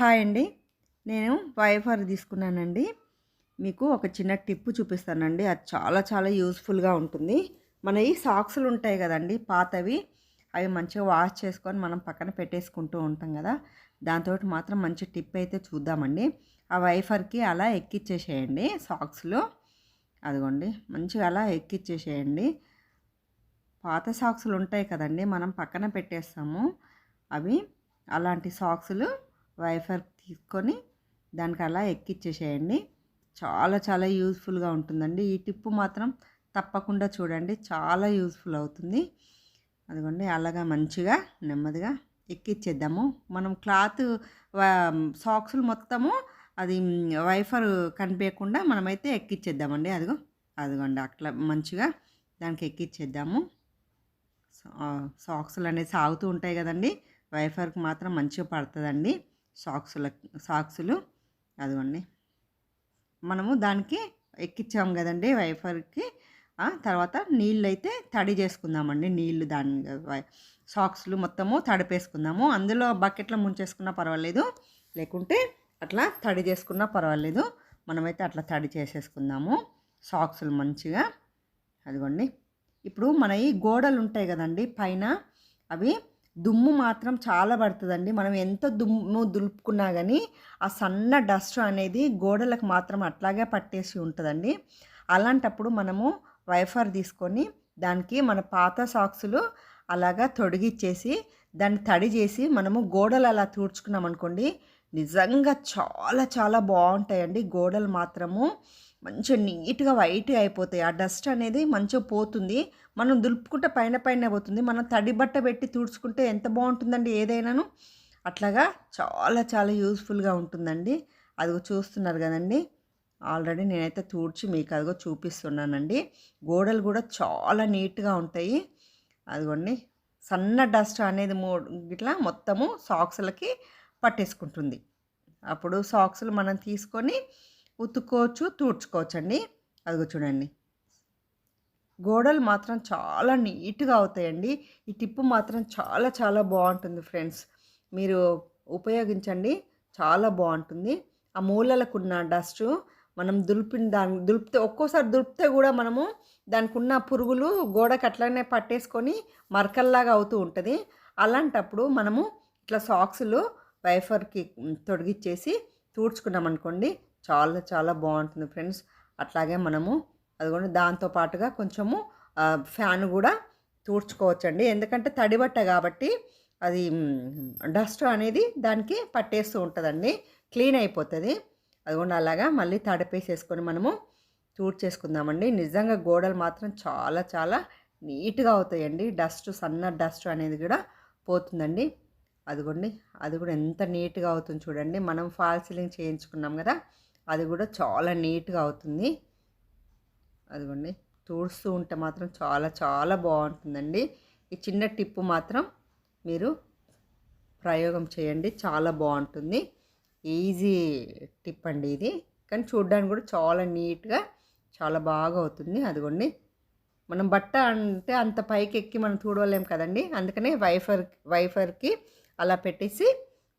Hi అండి. నేను వైఫర్ తీసుకున్నానండి. మీకు ఒక చిన్న టిప్ చూపిస్తానండి. అది చాలా చాలా యూస్ఫుల్గా ఉంటుంది. మన ఈ సాక్సులు ఉంటాయి కదండి పాతవి. అవి మంచిగా వాష్ చేసుకొని మనం పక్కన పెట్టేసుకుంటూ ఉంటాం కదా. దాంతో మాత్రం మంచి టిప్ అయితే చూద్దామండి. ఆ వైఫర్కి అలా ఎక్కిచ్చేసేయండి సాక్స్లు. అదిగోండి మంచిగా అలా ఎక్కిచ్చేసేయండి. పాత సాక్సులు ఉంటాయి కదండి మనం పక్కన పెట్టేస్తాము. అవి అలాంటి సాక్సులు వైఫర్ తీసుకొని దానికి అలా ఎక్కిచ్చేసేయండి. చాలా చాలా యూస్ఫుల్గా ఉంటుందండి. ఈ టిప్పు మాత్రం తప్పకుండా చూడండి. చాలా యూస్ఫుల్ అవుతుంది. అదిగోండి అలాగా మంచిగా నెమ్మదిగా ఎక్కిచ్చేద్దాము. మనం క్లాత్ సాక్సులు మొత్తము అది వైఫర్ కనిపించకుండా మనమైతే ఎక్కిచ్చేద్దామండి. అదిగో అదిగోండి అట్లా మంచిగా దానికి ఎక్కిచ్చేద్దాము. సాక్సులు అనేది సాగుతూ ఉంటాయి కదండి. వైఫర్కి మాత్రం మంచిగా పడుతుందండి. సాక్సుల సాక్సులు అదిగోండి. మనము దానికి ఎక్కించాము కదండి వైఫర్కి. తర్వాత నీళ్ళు అయితే తడి చేసుకుందామండి నీళ్ళు దాని సాక్స్లు మొత్తము తడిపేసుకుందాము. అందులో బకెట్లో ముంచేసుకున్నా పర్వాలేదు. లేకుంటే అట్లా తడి చేసుకున్నా పర్వాలేదు. మనమైతే అట్లా తడి చేసేసుకుందాము సాక్సులు మంచిగా. అదిగోండి. ఇప్పుడు మన ఈ గోడలు ఉంటాయి కదండి పైన అవి దుమ్ము మాత్రం చాలా పడుతుందండి. మనం ఎంత దుమ్ము దులుపుకున్నా కానీ ఆ సన్న డస్ట్ అనేది గోడలకు మాత్రం అట్లాగే పట్టేసి ఉంటుందండి. అలాంటప్పుడు మనము వైఫర్ తీసుకొని దానికి మన పాత సాక్సులు అలాగా తొడిగిచ్చేసి దాన్ని తడి చేసి మనము గోడలు అలా తూడ్చుకున్నాం అనుకోండి నిజంగా చాలా చాలా బాగుంటాయండి గోడలు మాత్రము. మంచిగా నీట్గా వైట్గా అయిపోతాయి. ఆ డస్ట్ అనేది మంచిగా పోతుంది. మనం దులుపుకుంటే పైన పైన పోతుంది. మనం తడి బట్ట పెట్టి తుడుచుకుంటే ఎంత బాగుంటుందండి ఏదైనాను? అట్లాగా చాలా చాలా యూస్ఫుల్గా ఉంటుందండి. అది చూస్తున్నారు కదండి. ఆల్రెడీ నేనైతే తూడ్చి మీకు అదిగో చూపిస్తున్నానండి. గోడలు కూడా చాలా నీట్గా ఉంటాయి. అదిగోండి. సన్న డస్ట్ అనేది మూ ఇట్లా మొత్తము సాక్స్లకి పట్టేసుకుంటుంది. అప్పుడు సాక్స్లు మనం తీసుకొని ఉతుక్కోవచ్చు తూడ్చుకోవచ్చు అండి అదిగో చూడండి. గోడలు మాత్రం చాలా నీట్గా అవుతాయండి. ఈ టిప్పు మాత్రం చాలా చాలా బాగుంటుంది ఫ్రెండ్స్. మీరు ఉపయోగించండి. చాలా బాగుంటుంది. ఆ మూలలకు ఉన్న డస్ట్ మనం దులిపిన దాని దులిపితే ఒక్కోసారి దులిపితే కూడా మనము దానికి ఉన్న పురుగులు గోడకి అట్లనే పట్టేసుకొని మరకల్లాగా అవుతూ ఉంటుంది. అలాంటప్పుడు మనము ఇట్లా సాక్సులు వైఫర్కి తొడిగిచ్చేసి తూడ్చుకున్నాం అనుకోండి చాలా చాలా బాగుంటుంది ఫ్రెండ్స్. అట్లాగే మనము అది కూడా దాంతో పాటుగా కొంచెము ఫ్యాన్ కూడా తూడ్చుకోవచ్చండి ఎందుకంటే తడిబట్ట కాబట్టి అది డస్ట్ అనేది దానికి పట్టేస్తూ ఉంటుందండి. క్లీన్ అయిపోతుంది. అదిగోండి అలాగా మళ్ళీ తడిపేసేసుకొని మనము తూడ్చేసుకుందామండి. నిజంగా గోడలు మాత్రం చాలా చాలా నీట్గా అవుతాయండి. డస్ట్ సన్న డస్ట్ అనేది కూడా పోతుందండి. అదిగోండి అది కూడా ఎంత నీట్గా అవుతుంది చూడండి. మనం ఫాల్ సీలింగ్ చేయించుకున్నాం కదా. అది కూడా చాలా నీట్గా అవుతుంది. అదిగోండి తుడుస్తూ ఉంటే మాత్రం చాలా చాలా బాగుంటుందండి. ఈ చిన్న టిప్పు మాత్రం మీరు ప్రయోగం చేయండి చాలా బాగుంటుంది. ఈజీ టిప్ అండి ఇది. కానీ చూడడానికి కూడా చాలా నీట్గా చాలా బాగా అవుతుంది. అదిగోండి మనం బట్ట అంటే అంత పైకి ఎక్కి మనం తుడవలేం కదండి. అందుకనే వైఫర్ వైఫర్కి అలా పెట్టేసి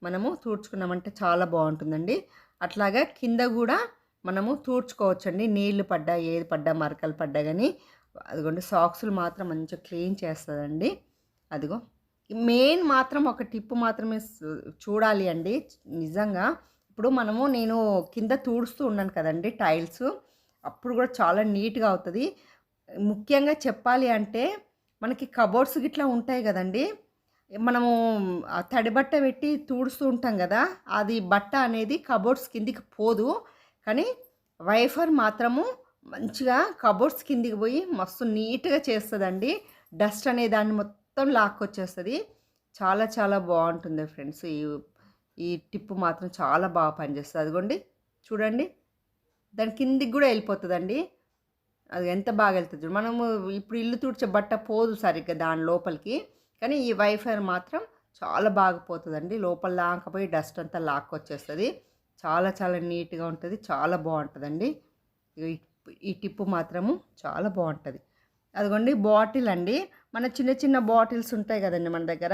మనము తూడ్చుకున్నామంటే చాలా బాగుంటుందండి. అట్లాగా కింద కూడా మనము తూడ్చుకోవచ్చండి. నీళ్ళు పడ్డా ఏది పడ్డా మరకలు పడ్డా కానీ అదిగోండి సాక్సులు మాత్రం మంచిగా క్లీన్ చేస్తుందండి. అదిగో మెయిన్ మాత్రం ఒక టిప్పు మాత్రమే చూడాలి అండి. నిజంగా ఇప్పుడు మనము నేను కింద తూడుస్తూ ఉన్నాను కదండి టైల్స్. అప్పుడు కూడా చాలా నీట్గా అవుతుంది. ముఖ్యంగా చెప్పాలి అంటే మనకి కబోర్డ్స్ గిట్లా ఉంటాయి కదండి. మనము తడి బట్ట పెట్టి తుడుస్తూ ఉంటాం కదా అది బట్ట అనేది కబోర్డ్స్ కిందికి పోదు. కానీ వైఫర్ మాత్రము మంచిగా కబోర్డ్స్ కిందికి పోయి మస్తు నీట్గా చేస్తుందండి. డస్ట్ అనే దాన్ని మొత్తం లాక్కొచ్చేస్తుంది. చాలా చాలా బాగుంటుంది ఫ్రెండ్స్. ఈ ఈ టిప్పు మాత్రం చాలా బాగా పనిచేస్తుంది. అదిగోండి చూడండి. దాని కిందికి కూడా వెళ్ళిపోతుందండి. అది ఎంత బాగా వెళ్తుంది మనము ఇప్పుడు ఇల్లు తుడిచే బట్ట పోదు సరిగ్గా దాని లోపలికి. కానీ ఈ వైఫైర్ మాత్రం చాలా బాగా పోతుందండి లోపల లాకపోయి డస్ట్ అంతా లాక్కొచ్చేస్తుంది. చాలా చాలా నీట్గా ఉంటుంది. చాలా బాగుంటుందండి. ఈ టిప్పు మాత్రము చాలా బాగుంటుంది. అదిగోండి బాటిల్ అండి మన చిన్న చిన్న బాటిల్స్ ఉంటాయి కదండి మన దగ్గర.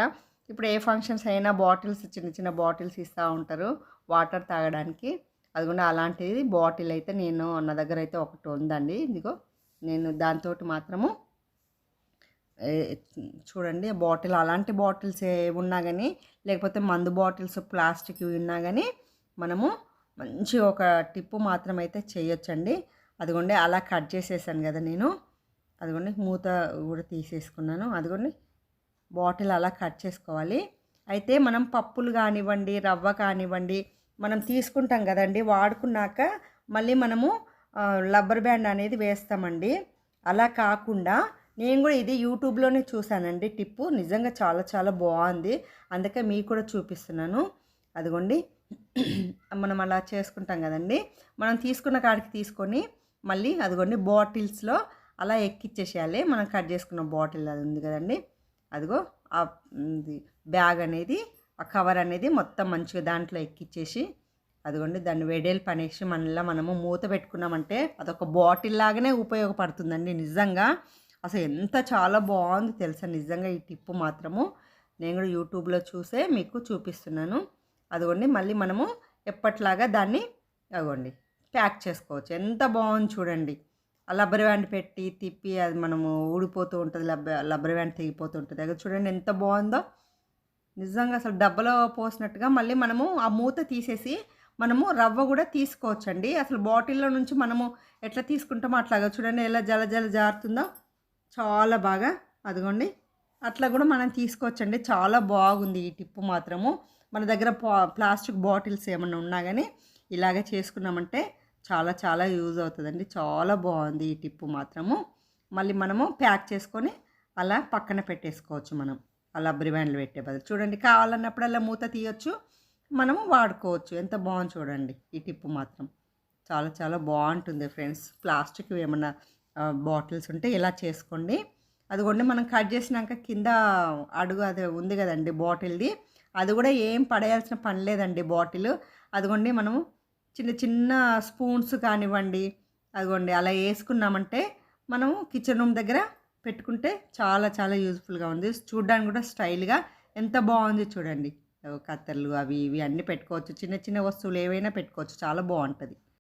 ఇప్పుడు ఏ ఫంక్షన్స్ అయినా బాటిల్స్ చిన్న చిన్న బాటిల్స్ ఇస్తూ ఉంటారు వాటర్ తాగడానికి. అదిగోండి అలాంటిది బాటిల్ అయితే నేను నా దగ్గర అయితే ఒకటి ఉందండి. ఇదిగో నేను దాంతో మాత్రము చూడండి బాటిల్ అలాంటి బాటిల్స్ ఉన్నా కానీ లేకపోతే మందు బాటిల్స్ ప్లాస్టిక్ ఉన్నా కానీ మనము మంచి ఒక టిప్పు మాత్రం అయితే చేయొచ్చండి. అదిగోండి అలా కట్ చేసేసాను కదా నేను. అదిగోండి మూత కూడా తీసేసుకున్నాను. అదిగోండి బాటిల్ అలా కట్ చేసుకోవాలి. అయితే మనం పప్పులు కానివ్వండి రవ్వ కానివ్వండి మనం తీసుకుంటాం కదండి వాడుకున్నాక మళ్ళీ మనము రబ్బర్ బ్యాండ్ అనేది వేస్తామండి. అలా కాకుండా నేను కూడా ఇది యూట్యూబ్లోనే చూశానండి టిప్పు. నిజంగా చాలా చాలా బాగుంది. అందుకే మీకు కూడా చూపిస్తున్నాను. అదిగోండి. మనం అలా చేసుకుంటాం కదండి. మనం తీసుకున్న కాడికి తీసుకొని మళ్ళీ అదిగోండి బాటిల్స్లో అలా ఎక్కిచ్చేసేయాలి. మనం కట్ చేసుకున్న బాటిల్ అది ఉంది కదండి. అదిగో ఆ ఇది బ్యాగ్ అనేది ఆ కవర్ అనేది మొత్తం మంచిగా దాంట్లో ఎక్కిచ్చేసి అదిగోండి దాన్ని వెడేలు పనేసి మనలో మనము మూత పెట్టుకున్నామంటే అదొక బాటిల్ లాగానే ఉపయోగపడుతుందండి నిజంగా. అసలు ఎంత చాలా బాగుంది తెలుసా? నిజంగా ఈ టిప్పు మాత్రము. నేను కూడా యూట్యూబ్లో చూసే మీకు చూపిస్తున్నాను. అదిగోండి మళ్ళీ మనము ఎప్పట్లాగా దాన్ని అదిగోండి ప్యాక్ చేసుకోవచ్చు. ఎంత బాగుంది చూడండి. ఆ లబ్బర్ బ్యాండ్ పెట్టి తిప్పి అది మనము ఊడిపోతూ ఉంటుంది లబ్బ లబ్బర్ బ్యాండ్ తెగిపోతూ ఉంటుంది అది చూడండి ఎంత బాగుందో. నిజంగా అసలు డబ్బలో పోసినట్టుగా మళ్ళీ మనము ఆ మూత తీసేసి మనము రవ్వ కూడా తీసుకోవచ్చండి. అసలు బాటిల్లో నుంచి మనము ఎట్లా తీసుకుంటామో అట్లాగా చూడండి ఎలా జల జల జారుతుందో. చాలా బాగా అదిగోండి. అట్లా కూడా మనం తీసుకోవచ్చండి. చాలా బాగుంది ఈ టిప్పు మాత్రము. మన దగ్గర ప్లాస్టిక్ బాటిల్స్ ఏమైనా ఉన్నా కానీ ఇలాగే చేసుకున్నామంటే చాలా చాలా యూజ్ అవుతుందండి. చాలా బాగుంది ఈ టిప్పు మాత్రము. మళ్ళీ మనము ప్యాక్ చేసుకొని అలా పక్కన పెట్టేసుకోవచ్చు మనం. అలా బ్రివాండ్లు పెట్టే బదులు. చూడండి కావాలన్నప్పుడల్లా మూత తీయొచ్చు. మనము వాడుకోవచ్చు. ఎంత బాగుంది చూడండి ఈ టిప్పు మాత్రం. చాలా చాలా బాగుంటుంది ఫ్రెండ్స్. ప్లాస్టిక్ ఏమన్నా బాటిల్స్ ఉంటే ఇలా చేసుకోండి. అదిగోండి మనం కట్ చేసినాక కింద అడుగు అది ఉంది కదండి బాటిల్ది. అది కూడా ఏం పడేయాల్సిన పని లేదండి బాటిల్. అదిగోండి మనము చిన్న చిన్న స్పూన్స్ కానివ్వండి అదిగోండి అలా వేసుకున్నామంటే మనము కిచెన్ రూమ్ దగ్గర పెట్టుకుంటే చాలా చాలా యూజ్ఫుల్గా ఉంది. చూడడానికి కూడా స్టైల్గా ఎంత బాగుంది చూడండి. కత్తెర్లు అవి ఇవి అన్నీ పెట్టుకోవచ్చు. చిన్న చిన్న వస్తువులు ఏవైనా పెట్టుకోవచ్చు. చాలా బాగుంటుంది.